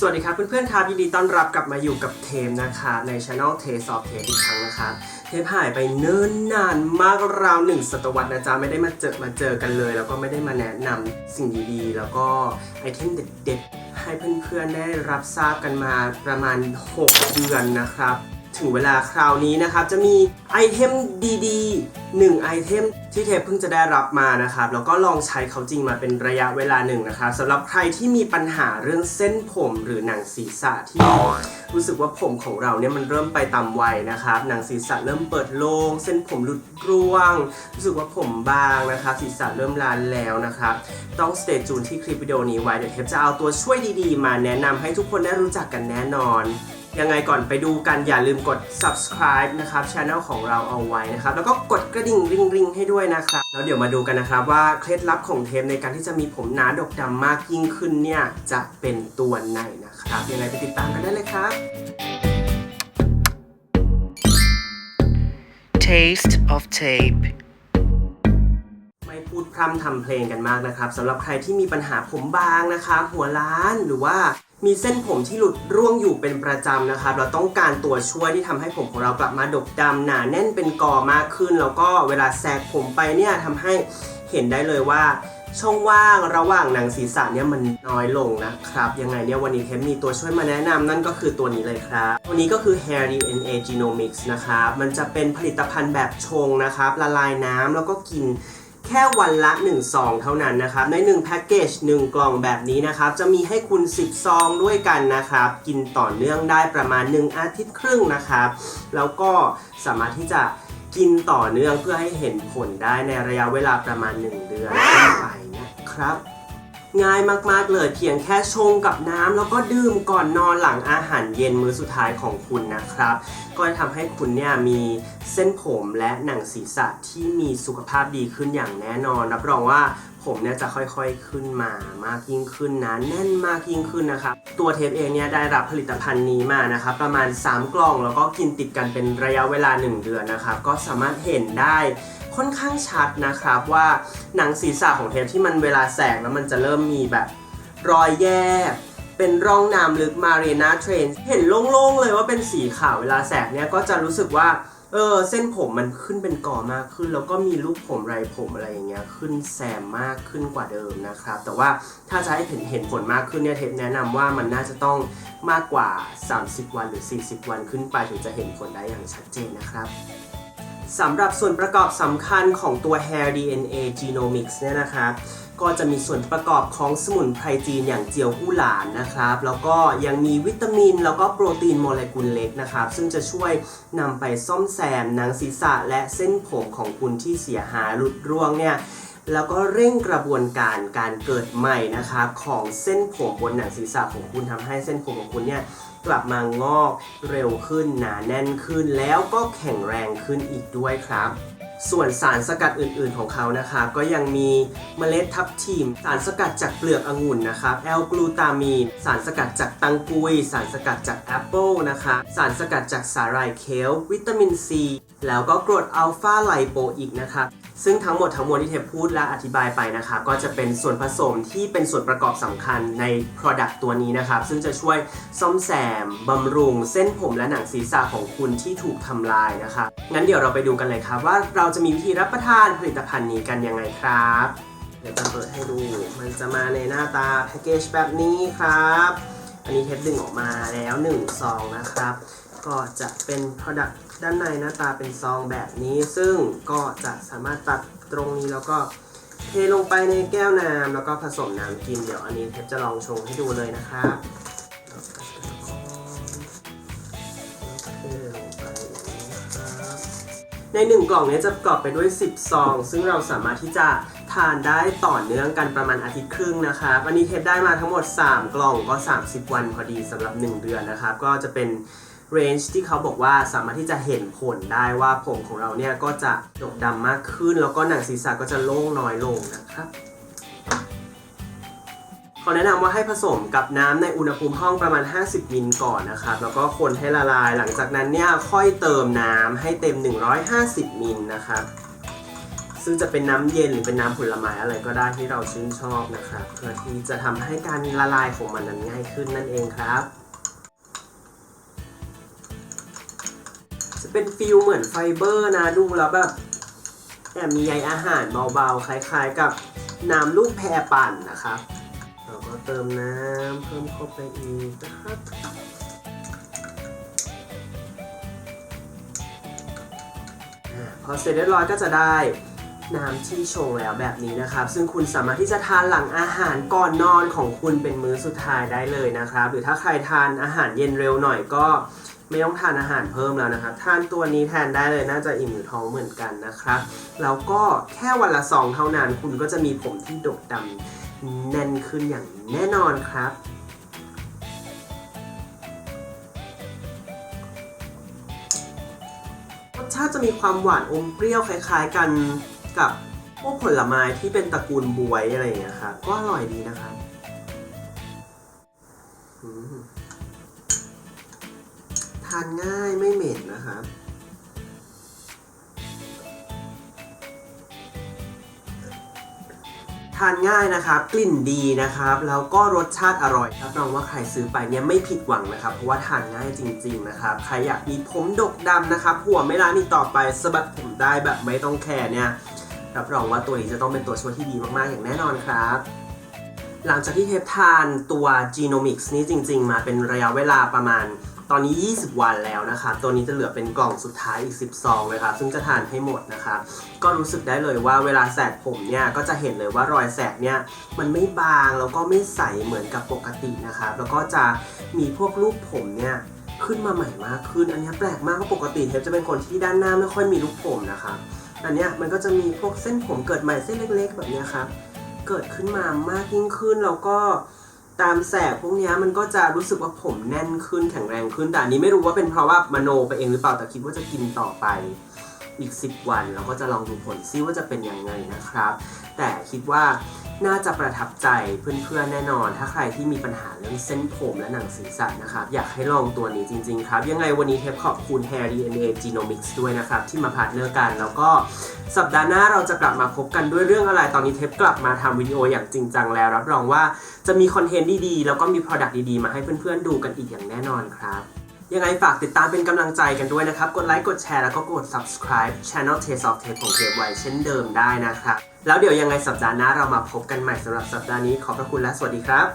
สวัสดีครับเพื่อนๆครับยินดีต้อนรับกลับมาอยู่กับเทมนะคะในช anel เทสอบเทอีกครั้งนะคะ เทปหายไปเนิ่นนานมากราวหนึ่งศตวรรษนะจ๊ะไม่ได้มาเจอมาเจอกันเลย แล้วก็ไม่ได้มาแนะนำสิ่งดีๆ แล้วก็ไอเทมเด็ดๆให้เพื่อนๆได้รับทราบกันมาประมาณ 6 เดือนนะครับ ถึงเวลาคราวนี้นะครับ จะมีไอเทมดีๆ1ไอเทมที่เทปเพิ่งจะได้รับมานะครับ แล้วก็ลองใช้เขาจริงมาเป็นระยะเวลาหนึ่งนะครับสำหรับใครที่มีปัญหาเรื่องเส้นผมหรือหนังศีรษะที่รู้สึกว่าผมของเราเนี่ยมันเริ่มไปตามวัยนะครับหนังศีรษะเริ่มเปิดโลง่งเส้นผมหลุดร่วง รู้สึกว่าผมบางนะครับศีรษะเริ่มลานแล้วนะครับ ต้องสเตจจูนที่คลิปวิดีโอนี้ไว้เดี๋ยวเทปจะเอาตัวช่วยดีๆ มาแนะนำให้ทุกคนได้รู้จักกันแน่นอน ยังไงก่อนไปดูกันอย่าลืมกด subscribe นะครับช anel ของเราเอาไว้นะครับ แล้วก็กดกระดิ่งริงริงๆให้ด้วยนะครับ แล้วเดี๋ยวมาดูกันนะครับว่าเคล็ดลับของเทปในการที่จะมีผมหนาดกดำมากยิ่งขึ้นเนี่ย จะเป็นตัวไหนนะครับ ยังไงไปติดตามกันได้เลยครับ Taste of Tape ไม่พูดพร่ำทำเพลงกันมากนะครับสำหรับใครที่มีปัญหาผมบางนะครับ หัวล้านหรือว่า มีเส้นผมที่หลุดร่วงอยู่เป็นประจำนะครับ เราต้องการตัวช่วยที่ทำให้ผมของเรากลับมาดกดำหนาแน่นเป็นกอมากขึ้น แล้วก็เวลาแซกผมไปเนี่ยทำให้เห็นได้เลยว่า ช่องว่างระหว่างหนังศีรษะเนี่ยมันน้อยลงนะครับ ยังไงเนี่ยวันนี้เทปมีตัวช่วยมาแนะนำนั่นก็คือตัวนี้เลยครับ ตัวนี้ก็คือ Hair DNA Genomics นะครับ มันจะเป็นผลิตภัณฑ์แบบชงนะครับ ละลายน้ำแล้วก็กิน แค่วันละ1ซองเท่านั้นนะครับ ใน1แพ็กเกจ1กล่องแบบนี้นะครับ จะมีให้คุณ 10 ซองด้วยกันนะครับ กินต่อเนื่องได้ประมาณ 1 อาทิตย์ครึ่งนะครับ แล้วก็สามารถที่จะกินต่อเนื่องเพื่อให้เห็นผลได้ในระยะเวลาประมาณ 1 เดือนขึ้นไปนะครับ ง่ายมากๆเลย เพียงแค่ชงกับน้ำแล้วก็ดื่มก่อนนอนหลังอาหารเย็นมื้อสุดท้ายของคุณนะครับ ก็จะทำให้คุณเนี่ยมีเส้นผมและหนังศีรษะที่มีสุขภาพดีขึ้นอย่างแน่นอน รับรองว่า ผมเนี่ยจะค่อยๆขึ้นมามากยิ่งขึ้นนะแน่นมากยิ่งขึ้นนะครับตัวเทปเองเนี่ยได้รับผลิตภัณฑ์นี้มานะครับประมาณ 3 กล่องแล้วก็กินติดกันเป็นระยะเวลา 1 เดือนนะครับก็สามารถเห็นได้ค่อนข้างชัดนะครับว่าหนังศีรษะของเทปที่มันเวลาแสกแล้วมันจะเริ่มมีแบบรอยแยกเป็นร่องน้ำลึกมาเรียนาเทรนเห็นโล่งๆเลยว่าเป็นสีขาวเวลาแสกเนี่ยก็จะรู้สึกว่า เออเส้นผมมันขึ้นเป็นกอมากขึ้น แล้วก็มีรูปผมไรผมอะไรอย่างเงี้ยขึ้นแซมมากขึ้นกว่าเดิมนะครับ แต่ว่าถ้าจะให้เห็นเห็นผลมากขึ้นเนี่ยเทปแนะนำว่ามันน่าจะต้องมากกว่า 30 วันหรือ 40 วันขึ้นไปถึงจะเห็นผลได้อย่างชัดเจนนะครับสำหรับส่วนประกอบสำคัญของตัว Hair DNA Genomics เนี่ยนะครับ ก็จะมีส่วนประกอบของสมุนไพรจีนอย่างเจียวหู้หลานนะครับ แล้วก็ยังมีวิตามิน แล้วก็โปรตีนโมเลกุลเล็กนะครับ ซึ่งจะช่วยนำไปซ่อมแซมหนังศีรษะและเส้นผมของคุณที่เสียหายหลุดร่วงเนี่ยแล้วก็เร่งกระบวนการการเกิดใหม่นะครับของเส้นผมบนหนังศีรษะของคุณทำให้เส้นผมของคุณเนี่ยกลับมางอกเร็วขึ้นหนาแน่นขึ้น แล้วก็แข็งแรงขึ้นอีกด้วยครับ ส่วนสารสกัดอื่นๆของเขานะครับก็ยังมีเมล็ดทับทิม สารสกัดจากเปลือกองุ่นนะครับแอลกลูตามีน สารสกัดจากตังกุย สารสกัดจากแอปเปิลนะคะสารสกัดจากสาหร่ายเคลวิตามินซี แล้วก็กรดอัลฟาไลโปอิกนะครับซึ่งทั้งหมดทั้งมวลที่เทปพูดและอธิบายไปนะครับก็จะเป็นส่วนผสมที่เป็นส่วนประกอบสำคัญใน Product ตัวนี้นะครับ ซึ่งจะช่วยซ่อมแซมบำรุง เส้นผมและหนังศีรษะของคุณที่ถูกทำลายนะครับงั้นเดี๋ยวเราไปดูกันเลยครับว่าเราจะมีวิธีรับประทานผลิตภัณฑ์นี้กันยังไงครับ เดี๋ยวจะเปิดให้ดู มันจะมาในหน้าตาแพ็กเกจแบบนี้ครับ อันนี้เทปดึงออกมาแล้ว1ซองนะครับ ก็จะเป็น Product ด้านในหน้าตาเป็นซองแบบนี้ ซึ่งก็จะสามารถตัดตรงนี้แล้วก็เทลงไปในแก้วน้ำแล้วก็ผสมน้ำกิน เดี๋ยวอันนี้เทปจะลองชงให้ดูเลยนะครับ ในหนึ่งกล่องนี้จะประกอบไปด้วย 10 ซอง ซึ่งเราสามารถที่จะทานได้ต่อเนื่องกันประมาณอาทิตย์ครึ่งนะครับอันนี้เทปได้มาทั้งหมด 3 กล่องก็ 30 วันพอดีสำหรับ 1 เดือนนะครับ ก็จะเป็นเรนจ์ที่เขาบอกว่าสามารถที่จะเห็นผลได้ว่าผมของเราเนี่ยก็จะดกดำมากขึ้น แล้วก็หนังศีรษะก็จะโล่งน้อยลงนะครับ ขอแนะนำว่าให้ผสมกับน้ำในอุณหภูมิห้องประมาณ 50 มิลก่อนนะครับ แล้วก็คนให้ละลาย หลังจากนั้นเนี่ยค่อยเติมน้ำให้เต็ม 150 มิลนะครับ ซึ่งจะเป็นน้ำเย็นหรือเป็นน้ำผลไม้อะไรก็ได้ที่เราชื่นชอบนะครับ เพื่อที่จะทำให้การละลายของมันนั้นง่ายขึ้นนั่นเองครับจะเป็นฟิลเหมือนไฟเบอร์นะดูแล้วแบบแอบมีใยอาหารเบาๆ คล้ายๆกับน้ำลูกแพรปั่นนะครับ เราก็เติมน้ำเพิ่มเข้าไปอีกนะครับพอเสร็จเรียบร้อยก็จะได้น้ำที่ชงแล้วแบบนี้นะครับ ซึ่งคุณสามารถที่จะทานหลังอาหารก่อนนอนของคุณเป็นมื้อสุดท้ายได้เลยนะครับ หรือถ้าใครทานอาหารเย็นเร็วหน่อยก็ไม่ต้องทานอาหารเพิ่มแล้วนะครับ ทานตัวนี้แทนได้เลยน่าจะอิ่มอยู่ท้องเหมือนกันนะครับ แล้วก็แค่วันละซองเท่านั้นคุณก็จะมีผมที่ดกดำ แน่นขึ้นอย่างแน่นอนครับ รสชาติจะมีความหวานอมเปรี้ยวคล้ายๆกันกับพวกผลไม้ที่เป็นตระกูลบวยอะไรอย่างเงี้ยครับก็อร่อยดีนะครับทานง่ายไม่เหม็นนะครับ ทานง่ายนะครับ กลิ่นดีนะครับ แล้วก็รสชาติอร่อยรับรองว่าใครซื้อไปเนี่ยไม่ผิดหวังนะครับ เพราะว่าทานง่ายจริง ๆ นะครับ ใครอยากมีผมดกดำนะครับ หัวไม่ล้านอีกต่อไปสะบัดผมได้แบบไม่ต้องแคร์เนี่ยรับรองว่าตัวนี้จะต้องเป็นตัวช่วยที่ดีมากๆ อย่างแน่นอนครับ หลังจากที่เทปทานตัว Genomics นี้จริง ๆ มาเป็นระยะเวลาประมาณ ตอนนี้ 20 วันแล้วนะครับตัวนี้จะเหลือเป็นกล่องสุดท้ายอีก 10 ซองเลยครับซึ่งจะทานให้หมดนะครับก็รู้สึกได้เลยว่าเวลาแสกผมเนี่ยก็จะเห็นเลยว่ารอยแสกเนี่ยมันไม่บางแล้วก็ไม่ใสเหมือนกับปกตินะครับแล้วก็จะมีพวกลูกผมเนี่ยขึ้นมาใหม่มากขึ้นอันนี้แปลกมากเพราะปกติเทปจะเป็นคนที่ด้านหน้าไม่ค่อยมีลูกผมนะครับอันเนี้ยมันก็จะมีพวกเส้นผมเกิดใหม่เส้นเล็ก ๆ แบบนี้ครับเกิดขึ้นมามากยิ่งขึ้นแล้วก็ ตามแสบพวกนี้มันก็จะรู้สึกว่าผมแน่นขึ้นแข็งแรงขึ้นแต่อันนี้ไม่รู้ว่าเป็นเพราะว่ามโนไปเองหรือเปล่าแต่คิดว่าจะกินต่อไปอีก 10 วันเราก็จะลองดูผลซิว่าจะเป็นยังไงนะครับ แต่คิดว่า น่าจะประทับใจเพื่อนๆแน่นอน ถ้าใครที่มีปัญหาเรื่องเส้นผมและหนังศีรษะนะครับ อยากให้ลองตัวนี้จริงๆครับ ยังไงวันนี้เทปขอบคุณ Hair DNA Genomics ด้วยนะครับ ที่มาพาร์ทเนอร์กัน แล้วก็สัปดาห์หน้าเราจะกลับมาพบกันด้วยเรื่องอะไร ตอนนี้เทปกลับมาทำวิดีโออย่างจริงจังแล้ว รับรองว่าจะมีคอนเทนต์ดีๆ แล้วก็มี Product ดีๆ มาให้เพื่อนๆดูกันอีกอย่างแน่นอนครับ ยังไงฝากติดตามเป็นกำลังใจกันด้วยนะครับ กดไลค์ กดแชร์แล้วก็กด subscribe Channel Taste of Tape ของเทปไว้เช่นเดิมได้นะครับ แล้วเดี๋ยวยังไงสัปดาห์หน้าเรามาพบกันใหม่สำหรับสัปดาห์นี้ขอบพระคุณและสวัสดีครับ